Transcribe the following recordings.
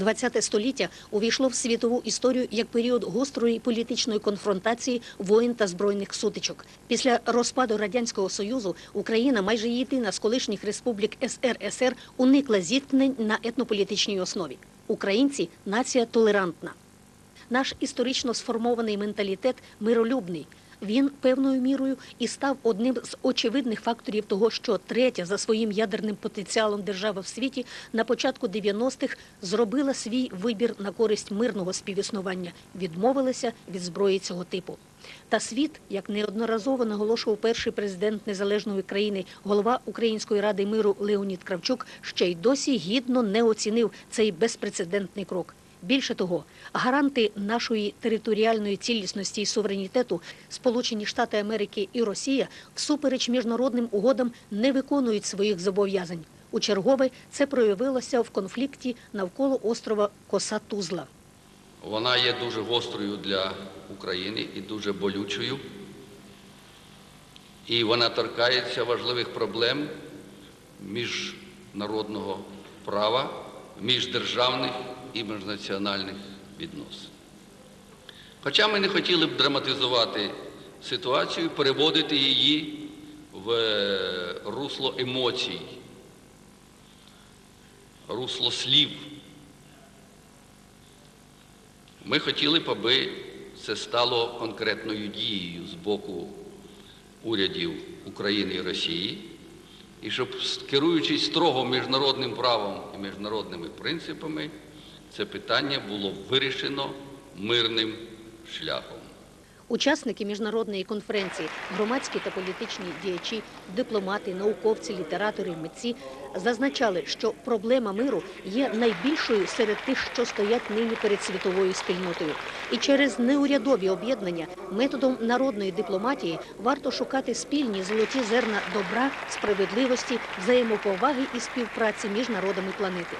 ХХ століття увійшло в світову історію як період гострої політичної конфронтації воїн та збройних сутичок. Після розпаду радянського союзу Україна, майже єдина з колишніх республік СРСР, уникла зіткнень на етнополітичній основі. Українці нація толерантна. Наш історично сформований менталітет миролюбний. Він певною мірою і став одним з очевидних факторів того, що третя за своїм ядерним потенціалом держава в світі на початку 90-х зробила свій вибір на користь мирного співіснування, відмовилася від зброї цього типу. Та світ, як неодноразово наголошував перший президент незалежної країни, голова Української ради миру Леонід Кравчук, ще й досі гідно не оцінив цей безпрецедентний крок. Більше того, гаранти нашої територіальної цілісності і суверенітету, Сполучені Штати Америки і Росія, всупереч міжнародним угодам не виконують своїх зобов'язань. У чергове це проявилося в конфлікті навколо острова Коса Тузла. Вона є дуже гострою для України і дуже болючою. І вона торкається важливих проблем міжнародного права, міждержавних і міжнаціональних відносин. Хоча ми не хотіли б драматизувати ситуацію, переводити її в е, русло емоцій, русло слів. Ми хотіли б, аби це стало конкретною дією з боку урядів України і Росії, і щоб, керуючись строго міжнародним правом і міжнародними принципами, це питання було вирішено мирним шляхом. Учасники міжнародної конференції, громадські та політичні діячі, дипломати, науковці, літератори, митці зазначали, що проблема миру є найбільшою серед тих, що стоять нині перед світовою спільнотою. І через неурядові об'єднання методом народної дипломатії варто шукати спільні золоті зерна добра, справедливості, взаємоповаги і співпраці між народами планети.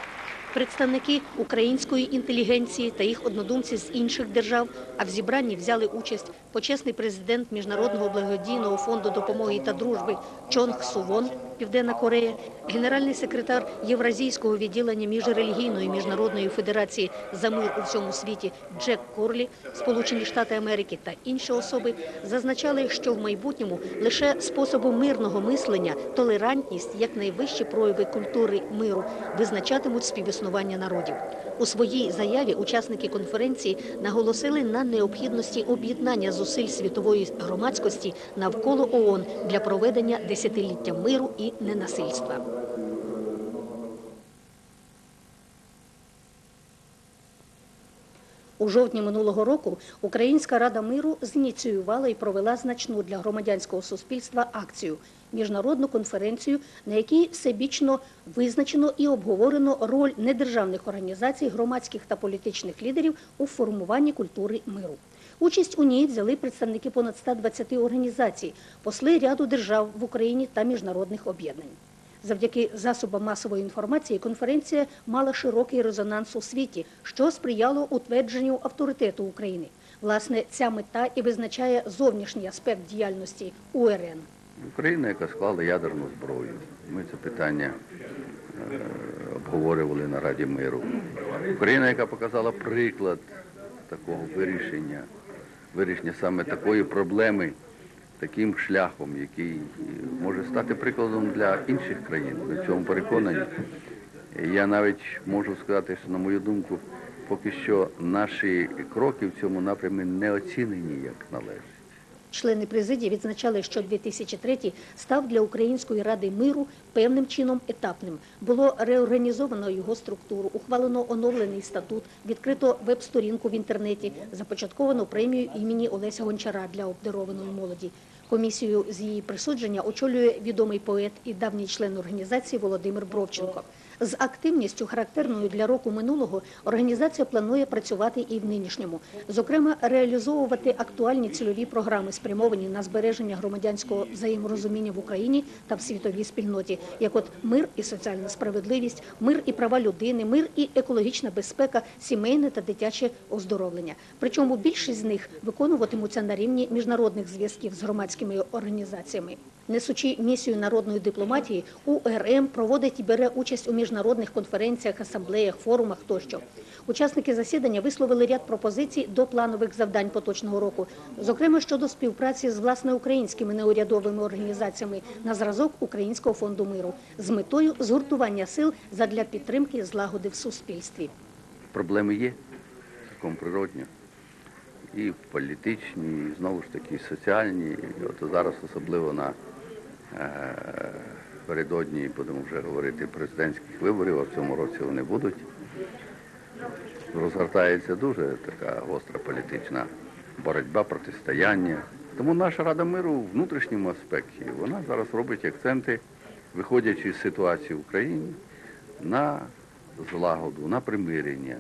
Представники української інтелігенції та їх однодумці з інших держав, а в зібранні взяли участь почесний президент Міжнародного благодійного фонду допомоги та дружби Чонг Сувон, Південна Корея, генеральний секретар Євразійського відділення міжрелігійної міжнародної федерації за мир у всьому світі Джек Корлі, Сполучені Штати Америки та інші особи зазначали, що в майбутньому лише способом мирного мислення толерантність як найвищі прояви культури миру визначатимуть співіснування народів. У своїй заяві учасники конференції наголосили на необхідності об'єднання зусиль світової громадськості навколо ООН для проведення десятиліття миру і ненасильства. У жовтні минулого року Українська рада миру зініціювала і провела значну для громадянського суспільства акцію міжнародну конференцію, на якій всебічно визначено і обговорено роль недержавних організацій, громадських та політичних лідерів у формуванні культури миру. Участь у ній взяли представники понад 120 організацій, посли ряду держав в Україні та міжнародних об'єднань. Завдяки засобам масової інформації конференція мала широкий резонанс у світі, що сприяло утвердженню авторитету України. Власне, ця мета і визначає зовнішній аспект діяльності УРН. Україна, яка склала ядерну зброю. Ми це питання е, обговорювали на Раді миру. Україна, яка показала приклад такого вирішення, вирішення саме такої проблеми таким шляхом, який е, може стати прикладом для інших країн. Ми в цьому переконані. Я навіть можу сказати, що, на мою думку, поки що наші кроки в цьому напрямі не оцінені як належить. Члени президії відзначали, що 2003 став для Української ради миру певним чином етапним. Було реорганізовано його структуру, ухвалено оновлений статут, відкрито веб-сторінку в інтернеті, започатковано премію імені Олеся Гончара для обдарованої молоді. Комісію з її присудження очолює відомий поет і давній член організації Володимир Бровченко. З активністю, характерною для року минулого, організація планує працювати і в нинішньому. Зокрема, реалізовувати актуальні цільові програми, спрямовані на збереження громадянського взаєморозуміння в Україні та в світовій спільноті, як от мир і соціальна справедливість, мир і права людини, мир і екологічна безпека, сімейне та дитяче оздоровлення. Причому більшість з них виконуватимуться на рівні міжнародних зв'язків з громадськими організаціями. Несучи місію народної дипломатії, УРМ проводить і бере участь у міжнародних конференціях, асамблеях, форумах тощо. Учасники засідання висловили ряд пропозицій до планових завдань поточного року, зокрема щодо співпраці з власне українськими неурядовими організаціями на зразок Українського фонду миру з метою згуртування сил задля підтримки злагоди в суспільстві. Проблеми є, цілком природньо. І політичні, і знову ж таки соціальні. І от зараз особливо на е, передодні, будемо вже говорити, президентських виборів, а в цьому році вони будуть. Розгортається дуже така гостра політична боротьба, протистояння. Тому наша Рада миру в внутрішньому аспекті вона зараз робить акценти, виходячи з ситуації в Україні, на злагоду, на примирення,